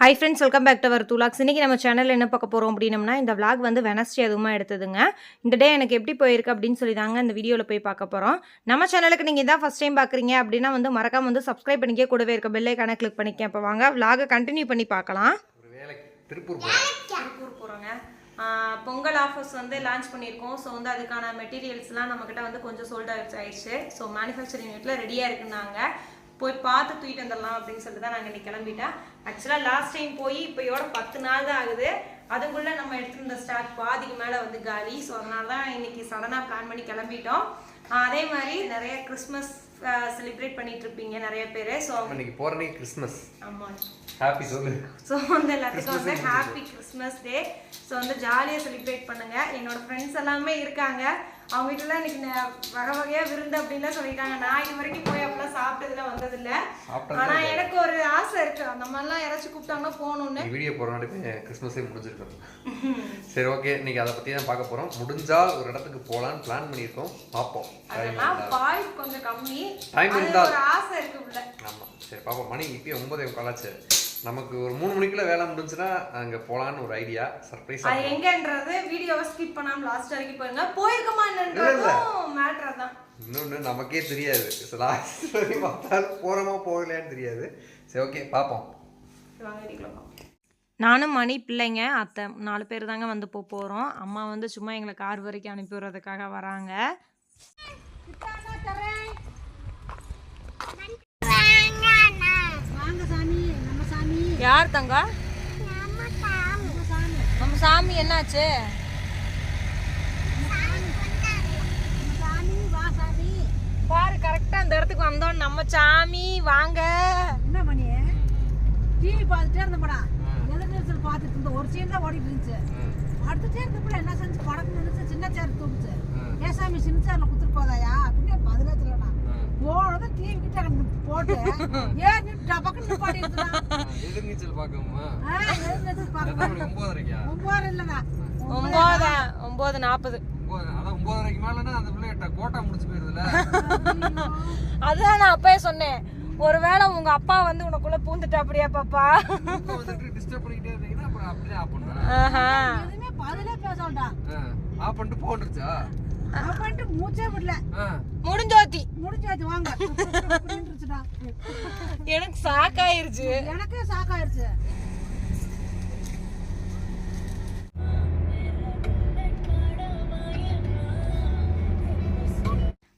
Hi friends welcome back to our டூலாக்ஸ் இன்றைக்கி நம்ம சேனலில் என்ன பார்க்க போகிறோம் அப்படின்னம்னா இந்த vlog வந்து வெனஸ்டே அதுவுமா எடுத்ததுங்க. இந்த டே எனக்கு எப்படி போயிருக்கு அப்படின்னு சொல்லி தாங்க இந்த வீடியோவில் போய் பார்க்க போகிறோம் நம்ம சேனலுக்கு நீங்கள் இதான் ஃபஸ்ட் டைம் பார்க்குறீங்க அப்படின்னா வந்து மறக்காம வந்து சப்ஸ்கிரைப் பண்ணிக்க கூடவே இருக்க பெல் ஐக்கானை கிளிக் பண்ணிக்க இப்போ வாங்க vlog கண்டினியூ பண்ணி பார்க்கலாம். திருப்பூர் திருப்பூர் போகிறோங்க பொங்கல் ஆஃபர்ஸ் வந்து லான்ச் பண்ணியிருக்கோம். ஸோ வந்து அதுக்கான மெட்டீரியல்ஸ்லாம் நம்மக்கிட்ட வந்து கொஞ்சம் சோல்ட் அவுட் ஆயிடுச்சு. ஸோ மேனுஃபேக்சரிங் யூனிட்ல ரெடியாக இருக்குன்னாங்க. போய் பார்த்து தூக்கிட்டு வந்துடலாம் அப்படின்னு சொல்லிட்டு தான் நாங்கள் இன்னைக்கு கிளம்பிட்டேன் ஆக்சுவலாக லாஸ்ட் டைம் போய் இப்போயோட பத்து நாள் தான் ஆகுது. அதுக்குள்ளே நம்ம எடுத்திருந்த ஸ்டாக் பாதிக்கு மேலே வந்து காலி. ஸோ அதனால தான் இன்னைக்கு சடனாக பிளான் பண்ணி கிளம்பிட்டோம். அதே மாதிரி நிறைய கிறிஸ்மஸ் செலிப்ரேட் பண்ணிட்டு இருப்பீங்க நிறைய பேர். ஸோ இன்னைக்கு போகிறனே கிறிஸ்மஸ் ஆமாம் ஹாப்பி சொல்லு. ஸோ வந்து எல்லாத்துக்கும் வந்து ஹாப்பி கிறிஸ்மஸ் டே ஸோ வந்து ஜாலியாக செலிப்ரேட் பண்ணுங்க. என்னோட ஃப்ரெண்ட்ஸ் எல்லாமே இருக்காங்க. அவங்க வீட்டுல இன்னைக்கு வகை வகையா விருந்து அப்படின்னு சொல்லிட்டாங்க. நான் இது வரைக்கும் போய் அப்படிலாம் சாப்பிட்டதுல வந்ததில்ல. ஆனா எனக்கு ஒரு ஆசை இருக்கு. அந்த மாதிரிலாம் யாராச்சும் கூப்பிட்டாங்கன்னா போகணும்னு. வீடியோ போகிறனாலே கிறிஸ்மஸே முடிஞ்சிருக்கோம் சரி ஓகே இன்னைக்கு அதை பற்றி தான் பார்க்க போகிறோம் முடிஞ்சால் ஒரு இடத்துக்கு போகலான்னு பிளான் பண்ணியிருக்கோம். பார்ப்போம். அதெல்லாம் பாய் கொஞ்சம் கம்மி. இருந்தால். ஆசை இருக்கு உள்ள. ஆமாம் சரி பார்ப்போம். மணி இப்பயே ஒன்பதே காலாச்சு. நமக்கு ஒரு மூணு மணிக்குள்ள வேலை முடிஞ்சுன்னா அங்கே போகலான்னு ஒரு ஐடியா சர்ப்ரைஸ் அது எங்கன்றது வீடியோவை ஸ்கிப் பண்ணாம லாஸ்ட் வரைக்கும் போயிருங்க. போயிருக்கமா என்னன்றதும் மேட்ரு தான் இன்னொன்று நமக்கே தெரியாது. லாஸ்ட் வரைக்கும் பார்த்தாலும் போகிறோமா போகலையான்னு தெரியாது. சரி ஓகே பார்ப்போம். நானும் மணி பிள்ளைங்க அத்தை நாலு பேர் தாங்க வந்து போக போகிறோம் அம்மா வந்து சும்மா எங்களை கார் வரைக்கும் அனுப்பி விடுறதுக்காக வராங்க. வாங்க சாமி. யார் தங்க? நம்ம சாமி நம்ம சாமி என்னாச்சு? நம்ம சாமி வா சாமி பாரு கரெக்டாக அந்த இடத்துக்கு வந்தோம். நம்ம சாமி வாங்க. என்ன பண்ணி டிவி பார்த்துட்டே இருந்தப்படா. எதிர்நீச்சல் பார்த்துட்டு இருந்த ஒரு சீன் தான் ஓடிட்டு இருந்துச்சு. அடுத்துட்டே இருந்தப்பட என்ன செஞ்சு படக்கு நினைச்சு சின்ன சேர் தூக்குச்சு. ஏன் சாமி சின்ன சேர்ல குத்துட்டு போதாயா? அப்படின்னு சொல்லலாம் போனது டிவி கிட்ட கிடந்து போட்டு ஏன் நீ டபக்குன்னு நிப்பாட்டி எதிர்நீச்சல் பார்க்க ஒன்பதரைக்கா ஒன்பது இல்லைடா. நாற்பது. ஒன்பது முடிச்சு போயிருதுல? அதுதான் நான் அப்பயே சொன்னேன். ஒருவேளை உங்க அப்பா வந்து உனக்குள்ள பூந்துட்டா அப்படியா பாப்பா டிஸ்டர்ப் பண்ணிக்கிட்டே இருந்தீங்கன்னா அப்புறம் அப்படியே ஆஃப் பண்ணுறேன் ஆஹா. எதுவுமே பதிலே பேசலடா ஆஃப் பண்ணிட்டு போட்டுருச்சா அப்படின்ட்டு மூச்சே விடல. ஆ. முடிஞ்சோத்தி. முடிஞ்சாச்சு வாங்க. எனக்கு சாக்காயிருச்சு. எனக்கே சாக்காயிருச்சு.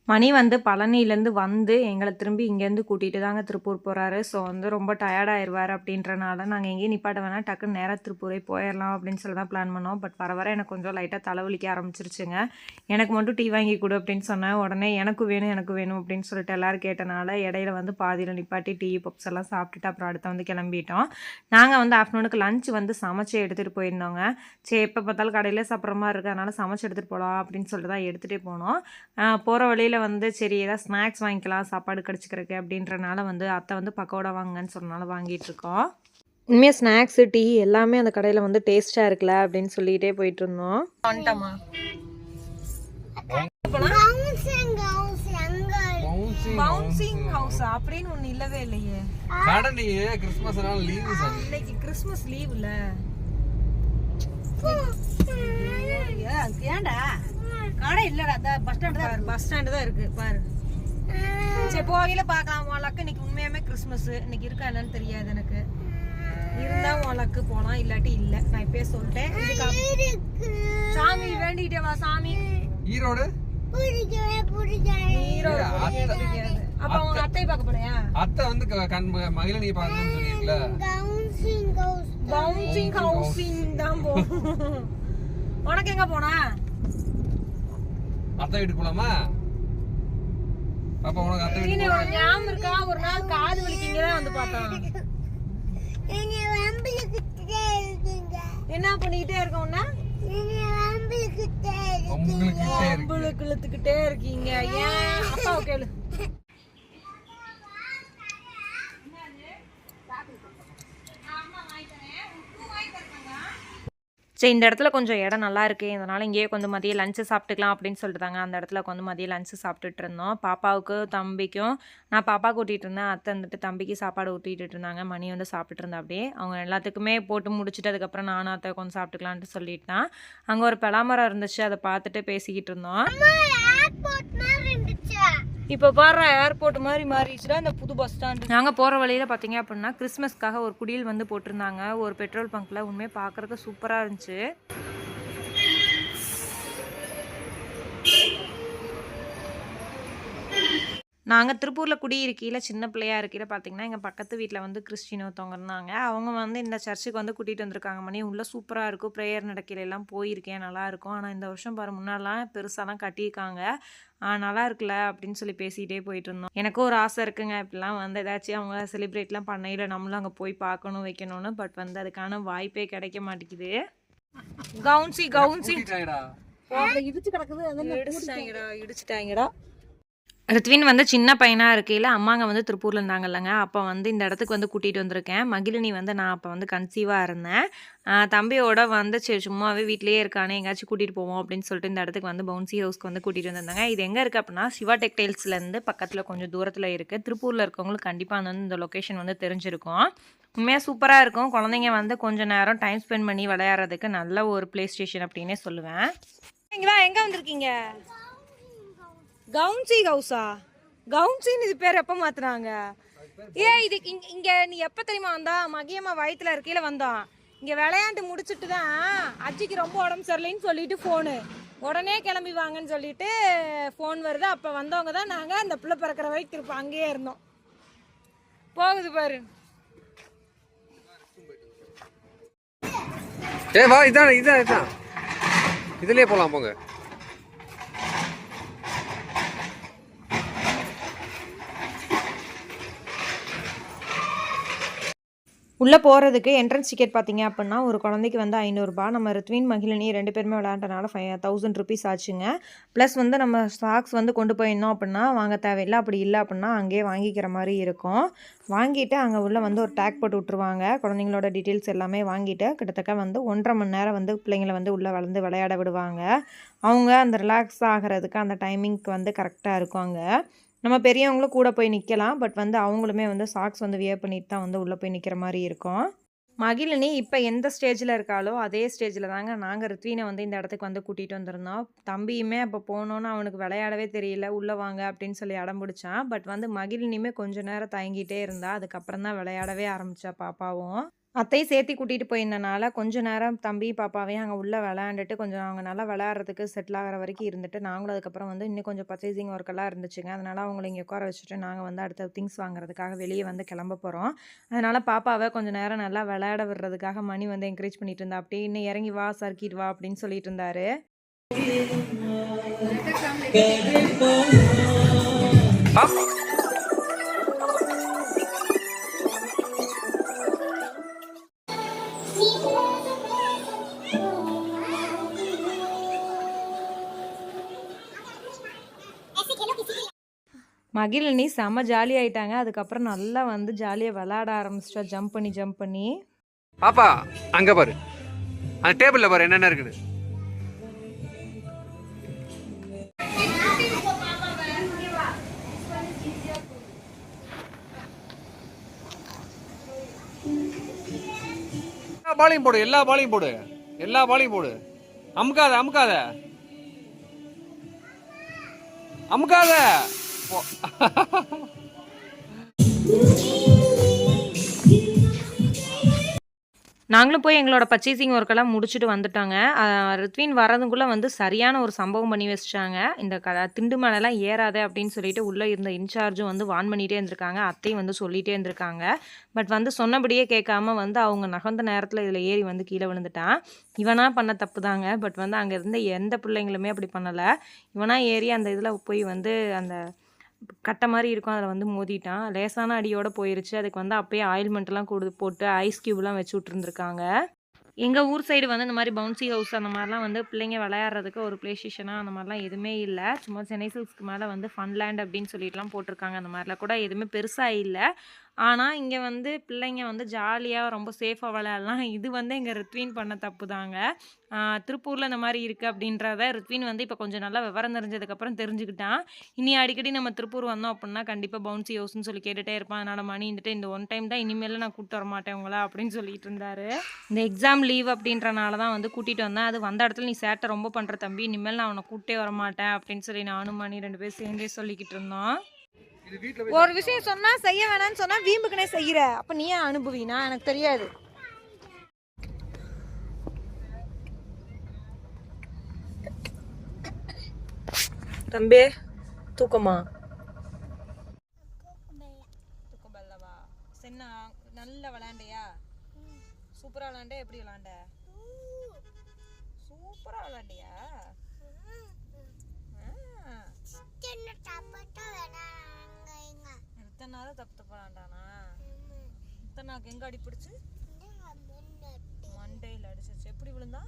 மணி வந்து பழனியிலேருந்து வந்து எங்களை திரும்பி இங்கேருந்து கூட்டிகிட்டு தாங்க திருப்பூர் போகிறாரு ஸோ வந்து ரொம்ப டயர்டாயிருவார் அப்படின்றனால நாங்கள் எங்கேயும் நிப்பாட்ட வேணாம். டக்குன்னு நேராக திருப்பூரே போயிடலாம் அப்படின்னு சொல்லி தான் பிளான் பண்ணோம். பட் வர வர எனக்கு கொஞ்சம் லைட்டாக தலைவலிக்க ஆரம்பிச்சிருச்சுங்க. எனக்கு மட்டும் டீ வாங்கி கொடு அப்படின்னு சொன்னேன் உடனே எனக்கு வேணும் எனக்கு வேணும் அப்படின்னு சொல்லிட்டு எல்லோரும் கேட்டனால இடையில வந்து பாதியில் நிப்பாட்டி டீ பப்ஸ் எல்லாம் சாப்பிட்டுட்டு அப்புறம் அடுத்த வந்து கிளம்பிட்டோம். நாங்கள் வந்து ஆஃப்டர்நூனுக்கு லஞ்ச் வந்து சமைச்சு எடுத்துகிட்டு போயிருந்தோங்க. சரி எப்போ பார்த்தாலும் கடையில் சாப்பிட்ற மாதிரி இருக்கு. அதனால் சமைச்சு எடுத்துகிட்டு போகலாம் அப்படின்னு சொல்லிட்டு தான் எடுத்துகிட்டே போனோம். போகிற வழியில் வந்து சரி ஏதாவது ஸ்நாக்ஸ் வாங்கிக்கலாம் சாப்பாடு கடிச்சிக்கிறதுக்கு அப்படின்றனால வந்து அத்தை வந்து பக்கோடா வாங்கன்னு சொன்னனால வாங்கிட்டு இருக்கோம். உண்மையாக ஸ்நாக்ஸு டீ எல்லாமே அந்த கடையில் வந்து டேஸ்ட்டாக இருக்குல்ல அப்படின்னு சொல்லிகிட்டே போயிட்டு இருந்தோம். வந்துட்டோமா? பவுன்சிங் ஹவுஸ் அப்படின்னு ஒன்று இல்லவே இல்லையே. கிறிஸ்மஸ்னால லீவு சாமி. இன்னைக்கு கிறிஸ்மஸ் லீவ்ல ஏன்டா? கடை இல்லடா அந்த பஸ் ஸ்டாண்ட் தான் பஸ் ஸ்டாண்டு தான் இருக்கு பாரு. சரி போகையில பார்க்கலாம். உன் லக்கு இன்னைக்கு உண்மையாமே கிறிஸ்மஸ் இன்னைக்கு இருக்கா என்னன்னு தெரியாது எனக்கு. இருந்தா உன் லக்கு போலாம் இல்லாட்டி இல்ல. நான் இப்பயே சொல்லிட்டேன். சாமி வேண்டிக்கிட்டே வா சாமி. ஈரோடு? அப்ப உங்க அத்தையை பார்க்க போலையா அத்தை வந்து கண் மகிழனி பார்க்கணும்னு சொல்லியிருக்கல பவுன்சிங் ஹவுசிங் தான். போகும் உனக்கு எங்க போனா? அத்தை வீட்டுக்கு போலாமா? பாப்பா உனக்கு அத்தை வீட்டுக்கு ஞாபகம் இருக்கா? ஒரு நாள் காது வலிக்கிங்க தான் வந்து பார்த்தான் என்ன பண்ணிக்கிட்டே இருக்கோம்னா உங்களுக்கு கிட்டே இருக்கீங்க. ஏன்? அப்பாவை கேளு. சரி இந்த இடத்துல கொஞ்சம் இடம் நல்லா இருக்கு இதனால் இங்கேயே கொஞ்சம் மதியம் லஞ்சு சாப்பிட்டுக்கலாம் அப்படின்னு சொல்லிட்டாங்க. அந்த இடத்துல கொஞ்சம் மதியம் லஞ்சு சாப்பிட்டுட்டு இருந்தோம். பாப்பாவுக்கும் தம்பிக்கும் நான் பாப்பா கூட்டிகிட்டு இருந்தேன். அத்தை வந்துட்டு தம்பிக்கு சாப்பாடு ஊட்டிகிட்டு இருந்தாங்க. மணி வந்து சாப்பிட்டுட்டு இருந்தா அப்படியே. அவங்க எல்லாத்துக்குமே போட்டு முடிச்சுட்டு அதுக்கப்புறம் நானும் அத்தை கொஞ்சம் சாப்பிட்டுக்கலான்ட்டு சொல்லிட்டு. தான் அங்கே ஒரு பலாமரம் இருந்துச்சு. அதை பார்த்துட்டு பேசிக்கிட்டு இருந்தோம். இப்போ பாரு ஏர்போர்ட் மாதிரி மாறிடுச்சுன்னா இந்த புது பஸ் ஸ்டாண்ட் நாங்கள் போகிற வழியில் பார்த்தீங்க அப்படின்னா கிறிஸ்மஸ்க்காக ஒரு குடியில் வந்து போட்டிருந்தாங்க. ஒரு பெட்ரோல் பங்க்கில் உண்மையை பார்க்குறதுக்கு சூப்பராக இருந்துச்சு. நாங்கள் திருப்பூரில் குடியிருக்கையில் சின்ன பிள்ளையா இருக்கையில் பார்த்தீங்கன்னா எங்கள் பக்கத்து வீட்டில் வந்து கிறிஸ்டின் ஒருத்தவங்க இருந்தாங்க. அவங்க வந்து இந்த சர்ச்சுக்கு வந்து கூட்டிகிட்டு வந்திருக்காங்க. மணி உள்ளே சூப்பராக இருக்கும். ப்ரேயர் நடக்கையில எல்லாம் போயிருக்கேன். நல்லா இருக்கும். ஆனால் இந்த வருஷம் பாரு முன்னாடிலாம் பெருசாலாம் கட்டியிருக்காங்க. ஆ, நல்லா இருக்குல்ல அப்படின்னு சொல்லி பேசிகிட்டே போயிட்டு இருந்தோம். எனக்கும் ஒரு ஆசை இருக்குங்க. இப்படிலாம் வந்து ஏதாச்சும் அவங்க செலிப்ரேட்லாம் பண்ணையில் நம்மளும் அங்கே போய் பார்க்கணும் வைக்கணும்னு. பட் வந்து அதுக்கான வாய்ப்பே கிடைக்க மாட்டேங்குது. கவுன்சி கவுன்சி. இடிச்சு கிடக்குது இடிச்சிட்டாங்கடா இடிச்சிட்டாங்கடா. ரித்வின் வந்து சின்ன பையனாக இருக்கையில் அம்மாங்க வந்து திருப்பூரில் இருந்தாங்கல்லங்க அப்போ வந்து இந்த இடத்துக்கு வந்து கூட்டிகிட்டு வந்திருக்கேன். மகிழினி வந்து நான் அப்போ வந்து கன்சீவாக இருந்தேன். தம்பியோட வந்து சரி சும்மாவே வீட்டிலேயே இருக்கானே எங்கேயாச்சும் கூட்டிகிட்டு போவோம் அப்படின்னு சொல்லிட்டு இந்த இடத்துக்கு வந்து பவுன்சி ஹவுஸ்க்கு வந்து கூட்டிகிட்டு வந்திருந்தாங்க. இது எங்கே இருக்குது அப்படின்னா சிவா டெக்டைல்ஸ்லேருந்து பக்கத்தில் கொஞ்சம் தூரத்தில் இருக்குது திருப்பூரில் இருக்கவங்களுக்கு கண்டிப்பாக வந்து இந்த லொக்கேஷன் வந்து தெரிஞ்சிருக்கும். உண்மையாக சூப்பராக இருக்கும். குழந்தைங்க வந்து கொஞ்ச நேரம் டைம் ஸ்பெண்ட் பண்ணி விளையாடுறதுக்கு நல்ல ஒரு ப்ளே ஸ்டேஷன் அப்படின்னே சொல்லுவேன். இங்கே எங்கே வந்திருக்கீங்க? கவுன்சி ஹவுஸா? கவுன்சின்னு இது பேர் எப்போ மாத்துனாங்க? ஏ இது இங்க இங்கே நீ எப்போ தெரியுமா வந்தா? மகியம்மா வயிற்றுல இருக்கையில வந்தோம் இங்கே விளையாண்டு முடிச்சுட்டு தான் அஜிக்கு ரொம்ப உடம்பு சரியில்லைன்னு சொல்லிட்டு ஃபோனு உடனே கிளம்பி வாங்கன்னு சொல்லிட்டு ஃபோன் வருது. அப்போ வந்தவங்க தான் நாங்கள் அந்த பிள்ளை பிறக்கிற வரைக்கும் திருப்ப அங்கேயே இருந்தோம். போகுது பாரு. ஏ வா இதான் இதான் இதான். இதுலயே போகலாம் போங்க. உள்ளே போகிறதுக்கு என்ட்ரன்ஸ் டிக்கெட் பார்த்தீங்க அப்படின்னா ஒரு குழந்தைக்கு வந்து ஐநூறுரூபா நம்ம ரித்வின் மகிழினி ரெண்டு பேருமே விளையாண்டனால ஃபைவ் தௌசண்ட் ருபீஸ் ஆச்சுங்க. ப்ளஸ் வந்து நம்ம ஸ்டாக்ஸ் வந்து கொண்டு போயிருந்தோம் அப்படின்னா வாங்க தேவையில்லை. அப்படி இல்லை அப்படின்னா அங்கேயே வாங்கிக்கிற மாதிரி இருக்கும். வாங்கிட்டு அங்கே உள்ள வந்து ஒரு டேக் போட்டு விட்ருவாங்க குழந்தைங்களோட டீட்டெயில்ஸ் எல்லாமே வாங்கிட்டு கிட்டத்தட்ட வந்து ஒன்றரை மணி நேரம் வந்து பிள்ளைங்களை வந்து உள்ளே வளர்ந்து விளையாட விடுவாங்க. அவங்க அந்த ரிலாக்ஸ் ஆகிறதுக்கு அந்த டைமிங்க்கு வந்து கரெக்டாக இருக்கும் அங்கே. நம்ம பெரியவங்களும் கூட போய் நிற்கலாம் பட் வந்து அவங்களுமே வந்து சாக்ஸ் வந்து வியர் பண்ணிட்டு தான் வந்து உள்ளே போய் நிற்கிற மாதிரி இருக்கும். மகிழினி இப்போ எந்த ஸ்டேஜில் இருக்காளோ அதே ஸ்டேஜில் தாங்க நாங்கள் ரித்வீனை வந்து இந்த இடத்துக்கு வந்து கூட்டிகிட்டு வந்திருந்தோம். தம்பியுமே அப்போ போனோன்னு அவனுக்கு விளையாடவே தெரியல. உள்ளே வாங்க அப்படின்னு சொல்லி அடம் பிடிச்சான். பட் வந்து மகிழினியுமே கொஞ்ச நேரம் தயங்கிட்டே இருந்தா. அதுக்கப்புறம் தான் விளையாடவே ஆரம்பித்தா பாப்பாவும். அத்தையும் சேர்த்து கூட்டிகிட்டு போயிருந்தனால கொஞ்ச நேரம் தம்பி பாப்பாவையும் அங்கே உள்ளே விளையாண்டுட்டு கொஞ்சம் அவங்க நல்லா விளையாடுறதுக்கு செட்டில் ஆகிற வரைக்கும் இருந்துட்டு நாங்களும் அதுக்கப்புறம் வந்து இன்னும் கொஞ்சம் பர்ச்சேசிங் ஒர்க்கெல்லாம் இருந்துச்சுங்க. அதனால் அவங்கள இங்கே உட்கார வச்சுட்டு நாங்கள் வந்து அடுத்த திங்ஸ் வாங்குறதுக்காக வெளியே வந்து கிளம்ப போகிறோம் அதனால் பாப்பாவை கொஞ்சம் நேரம் நல்லா விளையாட விடுறதுக்காக மணி வந்து என்கரேஜ் பண்ணிட்டு இருந்தா. அப்படியே இன்னும் இறங்கி வா சர்க்கிட் வா அப்படின்னு சொல்லிட்டு இருந்தாரு. மகிழினி செம்ம ஜாலி ஆயிட்டாங்க. அதுக்கப்புறம் நல்லா வந்து ஜாலியாக விளாட ஆரம்பிச்சிட்டா. ஜம்ப் பண்ணி ஜம்ப் பண்ணி. பாப்பா அங்க பாரு. அந்த டேபிள்ல பாரு என்னென்ன இருக்குது. எல்லா பாலையும் போடு எல்லா பாலையும் போடு. எல்லா பாலையும் போடு. அமுக்காத அமுக்காத. அமுக்காத. நாங்களும் போய் எங்களோட பர்ச்சேசிங் ஒர்க்கெல்லாம் முடிச்சுட்டு வந்துட்டாங்க. ரித்வின் வரதுக்குள்ளே வந்து சரியான ஒரு சம்பவம் பண்ணி வச்சிட்டாங்க. இந்த க திண்டு மேலெல்லாம் ஏறாத அப்படின்னு சொல்லிட்டு உள்ளே இருந்த இன்சார்ஜும் வந்து வான் பண்ணிகிட்டே இருந்திருக்காங்க. அத்தையும் வந்து சொல்லிகிட்டே இருந்திருக்காங்க. பட் வந்து சொன்னபடியே கேட்காம வந்து அவங்க நகர்ந்த நேரத்தில் இதில் ஏறி வந்து கீழே விழுந்துட்டான். இவனாக பண்ண தப்பு தாங்க பட் வந்து அங்கே இருந்த எந்த பிள்ளைங்களுமே அப்படி பண்ணலை. இவனாக ஏறி அந்த இதில் போய் வந்து அந்த கட்டை மாதிரி இருக்கும் அதில் வந்து மோதிட்டான். லேசான அடியோட போயிருச்சு. அதுக்கு வந்து அப்பயே ஆயில்மெண்ட்லாம் கொடு போட்டு ஐஸ் க்யூப்லாம் வச்சு விட்ருந்துருக்காங்க எங்கள் ஊர் சைடு வந்து இந்த மாதிரி பவுன்சி ஹவுஸ் அந்த மாதிரிலாம் வந்து பிள்ளைங்க விளையாடுறதுக்கு ஒரு ப்ளே ஸ்டேஷனாக அந்த மாதிரிலாம் எதுவுமே இல்லை. சும்மா சென்னை சில்ஸ்க்கு மேலே வந்து ஃபன்லேண்ட் அப்படின்னு சொல்லிட்டுலாம் போட்டிருக்காங்க. அந்த மாதிரிலாம் கூட எதுவுமே பெருசாக இல்லை. ஆனால் இங்கே வந்து பிள்ளைங்க வந்து ஜாலியாக ரொம்ப சேஃபாக விளையாடலாம். இது வந்து எங்கள் ரித்வின் பண்ண தப்பு தாங்க. திருப்பூரில் இந்த மாதிரி இருக்குது அப்படின்றத ரித்வின் வந்து இப்போ கொஞ்சம் நல்லா விவரம் தெரிஞ்சதுக்கப்புறம் தெரிஞ்சுக்கிட்டான். இனி அடிக்கடி நம்ம திருப்பூர் வந்தோம் அப்படின்னா கண்டிப்பாக பவுன்சி ஹவுஸ்னு சொல்லி கேட்டுகிட்டே இருப்பான். அதனால் மணி இருந்துட்டு இந்த ஒன் டைம் தான் இனிமேல் நான் கூப்பிட்டு வர மாட்டேன் உங்களா அப்படின்னு சொல்லிட்டு இருந்தாரு. இந்த எக்ஸாம் லீவ் அப்படின்றனால தான் வந்து கூட்டிகிட்டு வந்தேன். அது வந்த இடத்துல நீ சேட்டை ரொம்ப பண்ணுற தம்பி. இனிமேல் நான் அவனை கூப்பிட்டே வர மாட்டேன் அப்படின்னு சொல்லி நானும் மணி ரெண்டு பேரும் சேர்ந்தே சொல்லிக்கிட்டு இருந்தோம். ஒரு விஷயம் சொன்னா செய்ய வேணாம்னு சொன்னா வீம்புக்குனே செய்யற. அப்ப நீ ஏன் அனுபவினா எனக்கு தெரியாது. தம்பி தூக்கமா? தூக்கம் பல்லவா? சென்னா நல்லா விளாண்டியா சூப்பரா விளாண்ட எப்படி விளாண்ட சூப்பரா விளாண்டியா இத்தனை நாள் தப்பு தப்பு விளாண்டானா இத்தனை நாக்கு எங்க அடி பிடிச்சு? மண்டையில் அடிச்சிருச்சு. எப்படி விழுந்தா?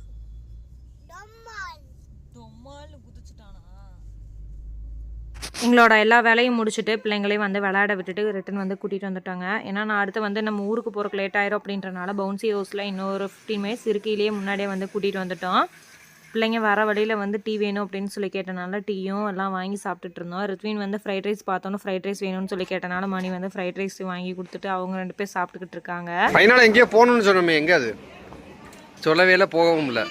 டொம்மால்னு குதிச்சுட்டானா? எங்களோட எல்லா வேலையும் முடிச்சுட்டு பிள்ளைங்களையும் வந்து விளையாட விட்டுட்டு ரிட்டன் வந்து கூட்டிகிட்டு வந்துட்டாங்க. ஏன்னா நான் அடுத்து வந்து நம்ம ஊருக்கு போகிறக்கு லேட் ஆயிரும் அப்படின்றனால பவுன்சி ஹவுஸில் இன்னொரு ஃபிஃப்டீன் மினிட்ஸ் இருக்கையிலேயே முன்னாடியே வந்து கூட்டிகிட்டு வந்துட்டோம். பிள்ளைங்க வர வழியில் வந்து டீ வேணும் அப்படின்னு சொல்லி கேட்டனால டீயும் எல்லாம் வாங்கி சாப்பிட்டுட்டு இருந்தோம். ரித்வின் வந்து ஃப்ரைட் ரைஸ் பார்த்தோன்னு ஃப்ரைட் ரைஸ் வேணும்னு சொல்லி கேட்டனால மணி வந்து ஃப்ரைட் ரைஸ் வாங்கி கொடுத்துட்டு அவங்க ரெண்டு பேர் சாப்பிட்டுக்கிட்டு இருக்காங்க. ஃபைனலாக எங்கேயோ போகணும்னு சொன்னோமே எங்கே அது? சொல்லவே இல்லை போகவும் இல்லை.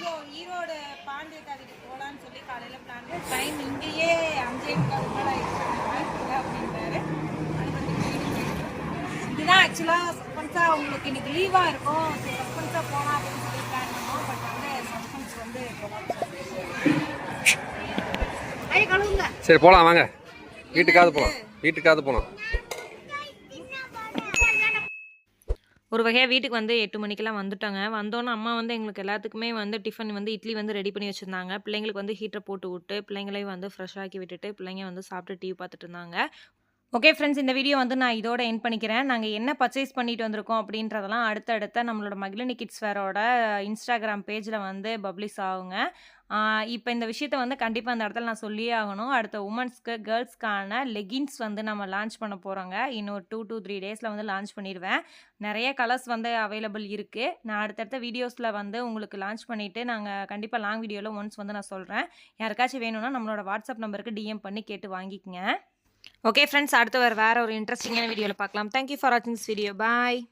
இதுதான் ஆக்சுவலாக சஸ்பென்ஸாக உங்களுக்கு இன்னைக்கு லீவாக இருக்கும். சஸ்பென்ஸாக போகலாம் அப்படின்னு சொல்லி பிளான் பண்ணோம் பட் வந்து சஸ்பென்ஸ் வந்து கை கழுவுங்க சரி போகலாம் வாங்க. வீட்டுக்காவது போகலாம் வீட்டுக்காவது போகலாம் ஒரு வகையாக வீட்டுக்கு வந்து எட்டு மணிக்கெல்லாம் வந்துட்டாங்க. வந்தோன்னே அம்மா வந்து எங்களுக்கு எல்லாத்துக்குமே வந்து டிஃபன் வந்து இட்லி வந்து ரெடி பண்ணி வச்சுருந்தாங்க. பிள்ளைங்களுக்கு வந்து ஹீட்டரை போட்டு விட்டு பிள்ளைங்களையும் வந்து ஃப்ரெஷ் ஆக்கி விட்டுட்டு பிள்ளைங்க வந்து சாப்பிட்டு டிவி பார்த்துட்டு இருந்தாங்க. ஓகே ஃப்ரெண்ட்ஸ் இந்த வீடியோ வந்து நான் இதோட என் பண்ணிக்கிறேன். நாங்கள் என்ன பர்ச்சேஸ் பண்ணிட்டு வந்திருக்கோம் அப்படின்றதெல்லாம் அடுத்தடுத்த நம்மளோட மகிழினி கிட்ஸ் வேரோட இன்ஸ்டாகிராம் பேஜில் வந்து பப்ளிஷ் ஆகுங்க. இப்போ இந்த விஷயத்த வந்து கண்டிப்பாக அந்த இடத்துல நான் சொல்லியே ஆகணும். அடுத்த உமன்ஸ்க்கு கேர்ள்ஸ்க்கான லெகின்ஸ் வந்து நம்ம லான்ச் பண்ண போகிறோங்க இன்னொரு டூ டூ த்ரீ டேஸில் வந்து லான்ச் பண்ணிடுவேன். நிறைய கலர்ஸ் வந்து அவைலபிள் இருக்குது நான் அடுத்தடுத்த வீடியோஸில் வந்து உங்களுக்கு லான்ச் பண்ணிவிட்டு நாங்கள் கண்டிப்பாக லாங் வீடியோவில் ஒன்ஸ் வந்து நான் சொல்கிறேன் யாருக்காச்சும் வேணும்னா நம்மளோட வாட்ஸ்அப் நம்பருக்கு டிஎம் பண்ணி கேட்டு வாங்கிக்கங்க. ஓகே ஃப்ரெண்ட்ஸ் அடுத்து வேறு வேறு ஒரு இன்ட்ரெஸ்டிங்கான வீடியோவில் பார்க்கலாம். தேங்க்யூ ஃபார் வாட்சிங் திஸ் வீடியோ பாய்